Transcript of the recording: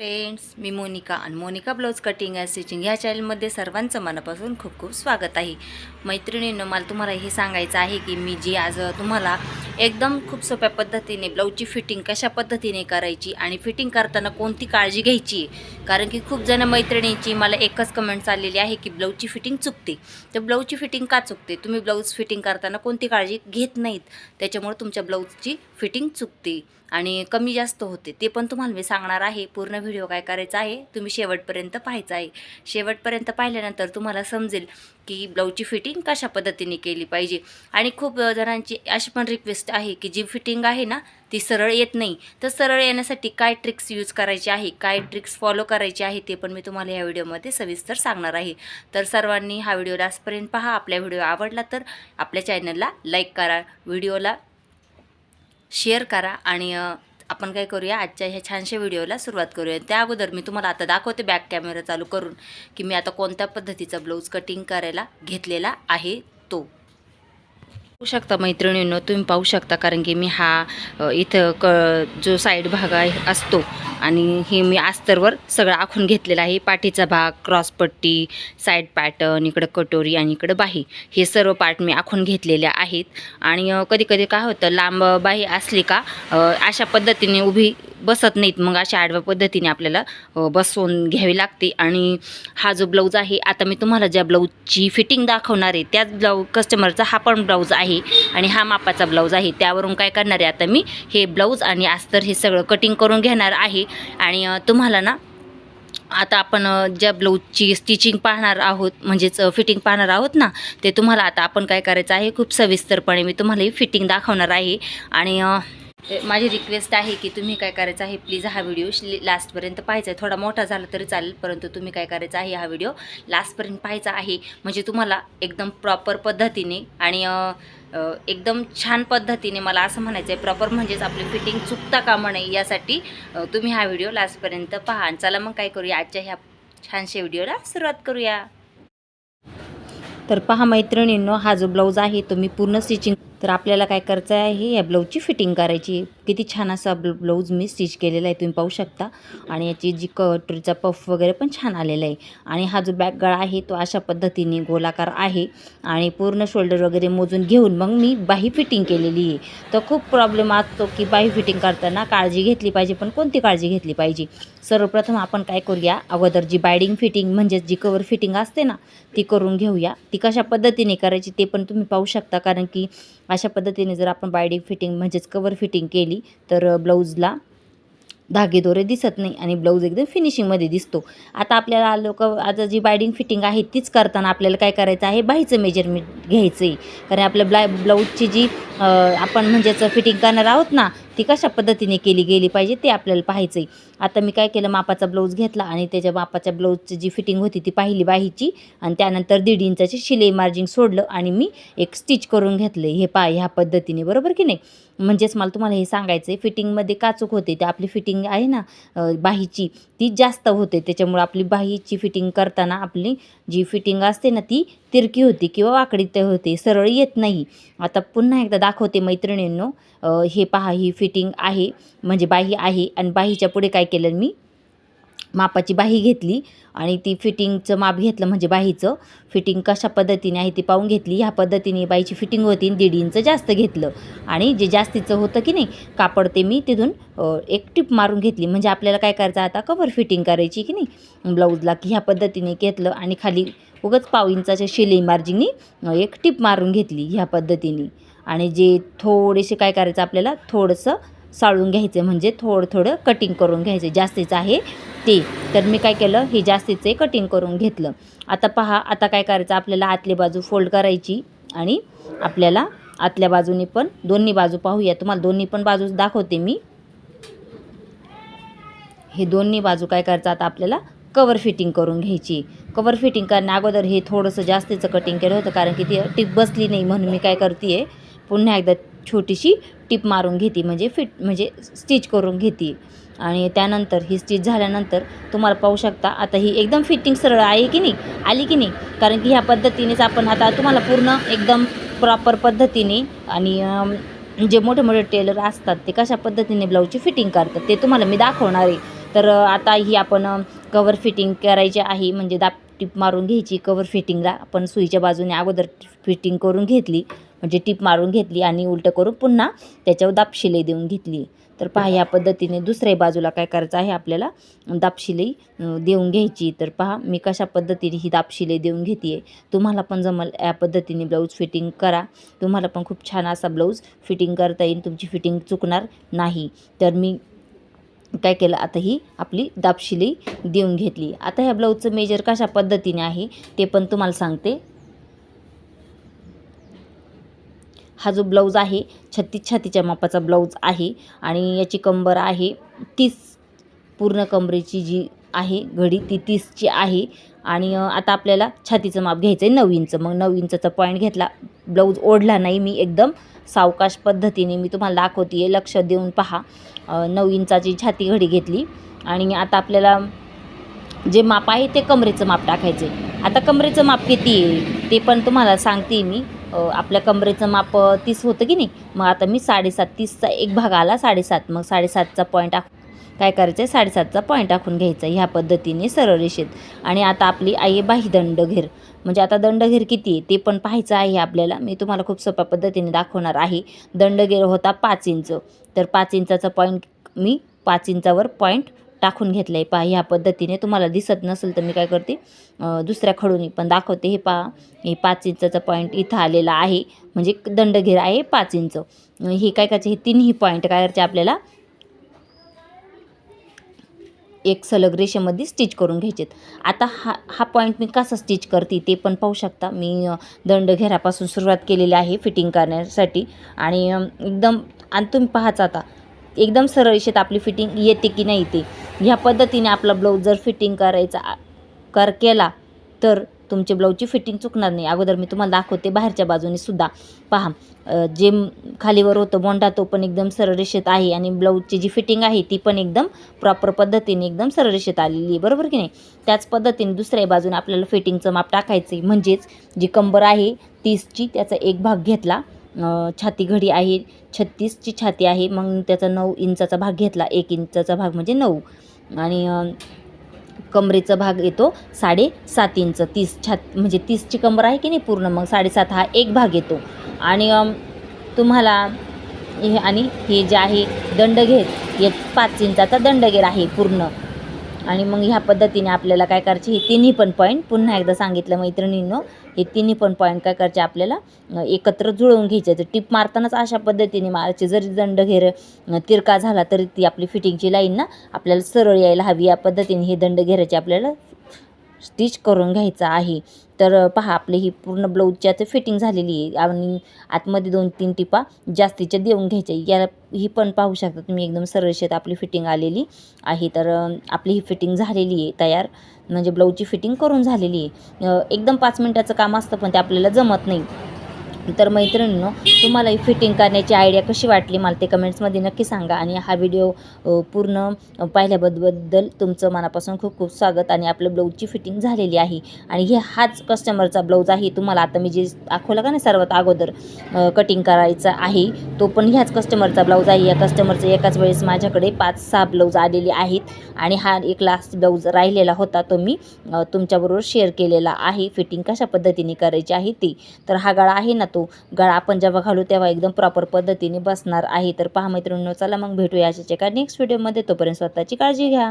Friends मी मोनिका आणि Monika blouse cutting and stitching ह्या चॅनलमध्ये सर्वांचं मनापासून खूप खूप स्वागत आहे. मैत्रिणीनं मला तुम्हाला हे सांगायचं आहे की मी जी आज तुम्हाला एकदम खूप सोप्या पद्धतीने ब्लाऊजची फिटिंग कशा पद्धतीने करायची आणि फिटिंग करताना कोणती काळजी घ्यायची? कारण की खूप जण मैत्रिणींची मला एकच कमेंट्स आलेली आहे की ब्लाऊजची फिटिंग चुकते. तर ब्लाऊजची फिटिंग का चुकते? तुम्ही ब्लाऊज फिटिंग करताना कोणती काळजी घेत नाहीत. त्याच्यामुळे तुमच्या ब्लाऊजची फिटिंग चुकते आणि कमी जास्त होते. ते पण तुम्हाला मी सांगणार आहे. पूर्ण व्हिडिओ काय करायचा आहे तुम्ही शेवटपर्यंत पाहायचा आहे. शेवटपर्यंत पाहिल्यानंतर तुम्हाला समजेल की ब्लाऊजची फिटिंग कशा पद्धतीने केली पाहिजे. आणि खूप जणांची अशी पण रिक्वेस्ट आहे की जी फिटिंग आहे ना ती सरळ येत नाही. तर सरळ येण्यासाठी काय ट्रिक्स यूज करायचे आहे काय ट्रिक्स फॉलो करायचे आहे ते पण मी तुम्हाला या व्हिडिओमध्ये सविस्तर सांगणार आहे. तर सर्वांनी हा व्हिडिओ लास्टपर्यंत पहा. आपला व्हिडिओ आवडला तर आपल्या चॅनलला लाईक करा व्हिडिओला शेअर करा आणि आपण काय करूया आजच्या ह्या छानशा व्हिडिओला सुरुवात करूया. त्या अगोदर मी तुम्हाला आता दाखवते बॅक कॅमेरा चालू करून की मी आता कोणत्या पद्धतीचा ब्लाऊज कटिंग करायला घेतलेला आहे तो. पाहू शकता मैत्रिणींनो तुम्ही पाहू शकता कारण की मी हा इथं क जो साईड भाग आहे असतो. आणि हे मी अस्तरवर सगळं आखून घेतलेलं आहे. पाठीचा भाग क्रॉसपट्टी साईड पॅटर्न इकडं कटोरी आणि इकडं बाही. हे सर्व पार्ट मी आखून घेतलेले आहेत. आणि कधी कधी काय होतं लांब बाही असली का अशा पद्धतीने उभी बसत नाहीत. मग अशा आडव्या पद्धतीने आपल्याला बसवून घ्यावी लागते. आणि हा जो ब्लाऊज आहे आता मी तुम्हाला ज्या ब्लाऊजची फिटिंग दाखवणार आहे त्याच ब्लाऊ कस्टमरचा हा पण ब्लाऊज आहे. आहे आणि हा मापाचा ब्लाऊज आहे. त्यावरून काय करणार आहे आता मी? हे ब्लाऊज आणि अस्तर हे सगळं कटिंग करून घेणार आहे. आणि तुम्हाला ना आता आपण ज्या ब्लाऊजची स्टिचिंग पाहणार आहोत म्हणजेच फिटिंग पाहणार आहोत ना ते तुम्हाला आता आपण काय करायचं आहे? खूप सविस्तरपणे मी तुम्हाला ही फिटिंग दाखवणार आहे. आणि माझी रिक्वेस्ट आहे की तुम्ही काय करायचं आहे? प्लीज हा व्हिडिओ लास्टपर्यंत पाहायचा आहे. थोडा मोठा झाला तरी चालेल परंतु तुम्ही काय करायचं आहे? हा व्हिडिओ लास्टपर्यंत पाहायचा आहे. म्हणजे तुम्हाला एकदम प्रॉपर पद्धतीने आणि एकदम छान पद्धतीने मला असं म्हणायचं आहे प्रॉपर म्हणजेच आपली फिटिंग चुकता कामा नये यासाठी तुम्ही हा व्हिडिओ लास्टपर्यंत पहा. आणि चला मग काय करूया आजच्या ह्या छानशा व्हिडिओला सुरुवात करूया. तर पहा मैत्रिणींनो हा जो ब्लाऊज आहे तो मी पूर्ण स्टिचिंग तर आपल्याला काय करायचं आहे या ब्लाऊजची फिटिंग करायची किती छान असा ब्ल ब्लाऊज मी स्टिच केलेला आहे तुम्ही पाहू शकता. आणि याची जी कटरीचा पफ वगैरे पण छान आलेला आहे. आणि हा जो बॅक गळा आहे तो अशा पद्धतीने गोलाकार आहे. आणि पूर्ण शोल्डर वगैरे मोजून घेऊन मग मी बाही फिटिंग केलेली आहे. तर खूप प्रॉब्लेम असतो की बाही फिटिंग करताना काळजी घेतली पाहिजे पण कोणती काळजी घेतली पाहिजे? सर्वप्रथम आपण काय करूया? अगोदर जी बायडिंग फिटिंग म्हणजेच जी कवर फिटिंग असते ना ती करून घेऊया. ती कशा पद्धतीने करायची ते पण तुम्ही पाहू शकता. कारण की अशा पद्धतीने जर आपण बायडिंग फिटिंग म्हणजेच कवर फिटिंग केली तर ब्लाऊजला धागेदोरे दिसत नाही आणि ब्लाऊज एकदम फिनिशिंगमध्ये दिसतो. आता आपल्याला लोक आता जी बायडिंग फिटिंग आहे तीच करताना आपल्याला काय करायचं आहे? बाहीचं मेजरमेंट घ्यायचं आहे. कारण आपल्या ब्ला ब्लाऊजची जी आपण म्हणजेच फिटिंग करणार आहोत ना ती कशा पद्धतीने केली गेली पाहिजे ते आपल्याला पाहायचं आहे. आता मी काय केलं मापाचा ब्लाऊज घेतला आणि त्याच्या मापाच्या ब्लाऊजची जी फिटिंग होती ती पाहिली बाहीची आणि त्यानंतर दीड इंचाची शिलाई मार्जिंग सोडलं आणि मी एक स्टिच करून घेतलं. हे पा ह्या पद्धतीने बरोबर की नाही? म्हणजेच मला तुम्हाला हे सांगायचं आहे फिटिंगमध्ये का चूक होते? ते आपली फिटिंग आहे ना बाहीची ती जास्त होते. त्याच्यामुळे आपली बाहीची फिटिंग करताना आपली जी फिटिंग असते ना ती तिरकी होती किंवा वाकडी ते होते सरळ येत नाही. आता पुन्हा एकदा दाखवते मैत्रिणींनो हे पहा ही फिटिंग आहे म्हणजे बाही आहे आणि बाहीच्या पुढे काय केलं मी. मापाची बाही घेतली आणि ती फिटिंगचं माप घेतलं म्हणजे बाहीचं. फिटिंग कशा पद्धतीने आहे ती पाहून घेतली. ह्या पद्धतीने बाईची फिटिंग होती आणि दीड इंच जास्त घेतलं. आणि जे जास्तीचं होतं की नाही कापड ते मी तिथून एक टिप मारून घेतली. म्हणजे आपल्याला काय करायचं आता? कवर फिटिंग करायची की नाही? ब्लाऊजला की ह्या पद्धतीने घेतलं आणि खाली उगच पाव इंचाच्या शिलाई मार्जिंगनी एक टिप मारून घेतली ह्या पद्धतीने. आणि जे थोडेसे काय करायचं आपल्याला? थोडंसं साळून घ्यायचं म्हणजे थोडं थोडं कटिंग करून घ्यायचे. जास्तीचं आहे ते. तर मी काय केलं हे जास्तीचे कटिंग करून घेतलं. आता पहा आता काय करायचं? आपल्याला आतली बाजू फोल्ड करायची आणि आपल्याला आतल्या बाजूने पण दोन्ही बाजू पाहूया. तुम्हाला दोन्ही पण बाजू दाखवते मी. हे दोन्ही बाजू काय करायचं? आता आपल्याला कवर फिटिंग करून घ्यायची. कवर फिटिंग करण्या अगोदर हे थोडंसं जास्तीचं कटिंग केलं होतं कारण की ती टीप बसली नाही म्हणून मी काय करते आहे पुन्हा एकदा छोटीशी टिप मारून घेते म्हणजे फिट म्हणजे स्टिच करून घेते. आणि त्यानंतर ही स्टिच झाल्यानंतर तुम्हाला पाहू शकता आता ही एकदम फिटिंग सरळ आहे की नाही? आली की नाही? कारण की ह्या पद्धतीनेच आपण आता तुम्हाला पूर्ण एकदम प्रॉपर पद्धतीने आणि जे मोठे मोठे टेलर असतात ते कशा पद्धतीने ब्लाऊजची फिटिंग करतात ते तुम्हाला मी दाखवणार आहे. तर आता ही आपण कवर फिटिंग करायची आहे म्हणजे दाब टिप मारून घ्यायची कवर फिटिंगला. आपण सुईच्या बाजूने अगोदर फिटिंग करून घेतली. म्हणजे टीप मारून घेतली आणि उलटं करून पुन्हा त्याच्यावर दापशिले देऊन घेतली. तर पहा या पद्धतीने दुसऱ्या बाजूला काय करायचं आहे आपल्याला? दापशिलाई देऊन घ्यायची. तर पहा मी कशा पद्धतीने ही दापशिले देऊन घेते आहे तुम्हाला पण जमल या पद्धतीने ब्लाऊज फिटिंग करा. तुम्हाला पण खूप छान असा ब्लाऊज फिटिंग करता येईल. तुमची फिटिंग चुकणार नाही. तर मी काय केलं? आता ही आपली दापशिली देऊन घेतली. आता ह्या ब्लाऊजचं मेजर कशा पद्धतीने आहे ते पण तुम्हाला सांगते. हा जो ब्लाऊज आहे छत्तीस छातीच्या मापाचा ब्लाऊज आहे आणि याची कंबर आहे तीस पूर्ण कंबरेची जी आहे घडी ती तीसची आहे आणि आता आपल्याला छातीचं माप घ्यायचं आहे नऊ इंच मग नऊ इंचाचा पॉईंट घेतला. ब्लाऊज ओढला नाही मी एकदम. सावकाश पद्धतीने मी तुम्हाला दाखवते आहे लक्ष देऊन पहा. नऊ इंचाची छाती घडी घेतली आणि आता आपल्याला जे माप आहे ते कमरेचं माप टाकायचे आता कमरेचं माप किती आहे? ते पण तुम्हाला सांगते मी. आपल्या कमरेचं माप तीस होतं की नाही? मग आता मी साडेसात तीसचा एक भाग आला साडेसात. मग साडेसातचा पॉईंट टाक काय करायचं आहे साडेसातचा पॉईंट टाकून घ्यायचा ह्या पद्धतीने सरळ रेषेत. आणि आता आपली आई बाही दंडघेर. म्हणजे आता दंडघेर किती आहे? ते पण पाहायचं आहे आपल्याला. मी तुम्हाला खूप सोप्या पद्धतीने दाखवणार आहे. दंडघेर होता पाच इंच. तर पाच इंचाचा पॉईंट मी पाच इंचावर पॉईंट टाकून घेतलं आहे पहा ह्या पद्धतीने तुम्हाला दिसत नसेल तर मी काय करते दुसऱ्या खडून पण दाखवते. हे पहा हे पाच इंचाचा पॉईंट इथं आलेला आहे. म्हणजे दंडघेर आहे पाच इंच. हे काय करायचे? हे तिन्ही पॉईंट काय करायचे आपल्याला? एक सलग रेषेमध्ये स्टिच करून घ्यायचे आता हा हा पॉईंट मी कसा स्टिच करते ते पण पाहू शकता. मी दंडघेरापासून सुरुवात केलेली आहे फिटिंग करण्यासाठी. आणि एकदम आणि तुम्ही पाहाच आता. एकदम सरळ रेषेत आपली फिटिंग येते की नाही ते. ह्या पद्धतीने आपला ब्लाऊज जर फिटिंग करायचा कर केला तर तुमचे ब्लाऊजची फिटिंग चुकणार नाही. अगोदर मी तुम्हाला दाखवते बाहेरच्या बाजूने सुद्धा. पहा जे खालीवर होतं बोंडा तो पण एकदम सरळ रेषेत आहे आणि ब्लाऊजची जी फिटिंग आहे ती पण एकदम प्रॉपर पद्धतीने एकदम सरळ रेषेत आलेली आहे. बरोबर की नाही? त्याच पद्धतीने दुसऱ्या बाजूने आपल्याला फिटिंगचं माप टाकायचं आहे म्हणजेच जी कंबर आहे तीसची त्याचा एक भाग घेतला. छाती घडी आहे छत्तीसची छाती आहे मग त्याचा नऊ इंचाचा भाग घेतला एक इंचाचा भाग म्हणजे नऊ. आणि कमरेचा भाग येतो साडेसात इंच तीस छात म्हणजे तीसची कमर आहे की नाही पूर्ण मग साडेसात हा एक भाग येतो. आणि तुम्हाला हे आणि हे जे आहे दंडघेर हे पाच इंचाचा दंडघेर आहे पूर्ण. आणि मग ह्या पद्धतीने आपल्याला काय करायचे हे तिन्ही पण पॉईंट पुन्हा एकदा सांगितलं मैत्रिणींनो. हे तिन्ही पण पॉईंट काय करायचे आपल्याला? एकत्र जुळवून घ्यायचे. तर टिप मारतानाच अशा पद्धतीने मारायची जरी दंड घेर तिरका झाला तरी ती आपली फिटिंगची लाईन ना आपल्याला सरळ यायला हवी. या पद्धतीने हे दंड घेरायचे आपल्याला स्टिच करून घ्यायचं आहे. तर पहा आपली ही पूर्ण ब्लाऊजची आता फिटिंग झालेली आहे. आणि आतमध्ये दोन तीन टिपा जास्तीच्या देऊन घ्यायच्या या ही पण पाहू शकता तुम्ही एकदम सरळ शेत आपली फिटिंग आलेली आहे. तर आपली ही फिटिंग झालेली आहे तयार. म्हणजे ब्लाऊजची फिटिंग करून झालेली आहे. एकदम पाच मिनटाचं काम असतं पण ते आपल्याला जमत नाही. तर मैत्रिणींनो तुम्हाला ही फिटिंग करण्याची आयडिया कशी वाटली मला ते कमेंट्समध्ये नक्की सांगा आणि हा व्हिडिओ पूर्ण पाहिल्याबद्दल तुमचं मनापासून खूप खूप स्वागत आणि आपलं ब्लाऊजची फिटिंग झालेली आहे. आणि हे हाच कस्टमरचा ब्लाऊज आहे तुम्हाला आता मी जे दाखवलं का नाही सर्वात अगोदर कटिंग करायचा आहे तो पण ह्याच कस्टमरचा ब्लाऊज आहे. या कस्टमरचं एकाच वेळेस माझ्याकडे पाच सहा ब्लाऊज आलेले आहेत आणि हा एक लास्ट ब्लाऊज राहिलेला होता तो मी तुमच्याबरोबर शेअर केलेला आहे. फिटिंग कशा पद्धतीने करायची आहे ती. तर हा गळा आहे ना तो गळा आपण जेव्हा घालू तेव्हा एकदम प्रॉपर पद्धतीने बसणार आहे. तर पहा मैत्रिणींनो चला मग भेटूया अशाच एका नेक्स्ट व्हिडिओमध्ये तोपर्यंत स्वतःची काळजी घ्या.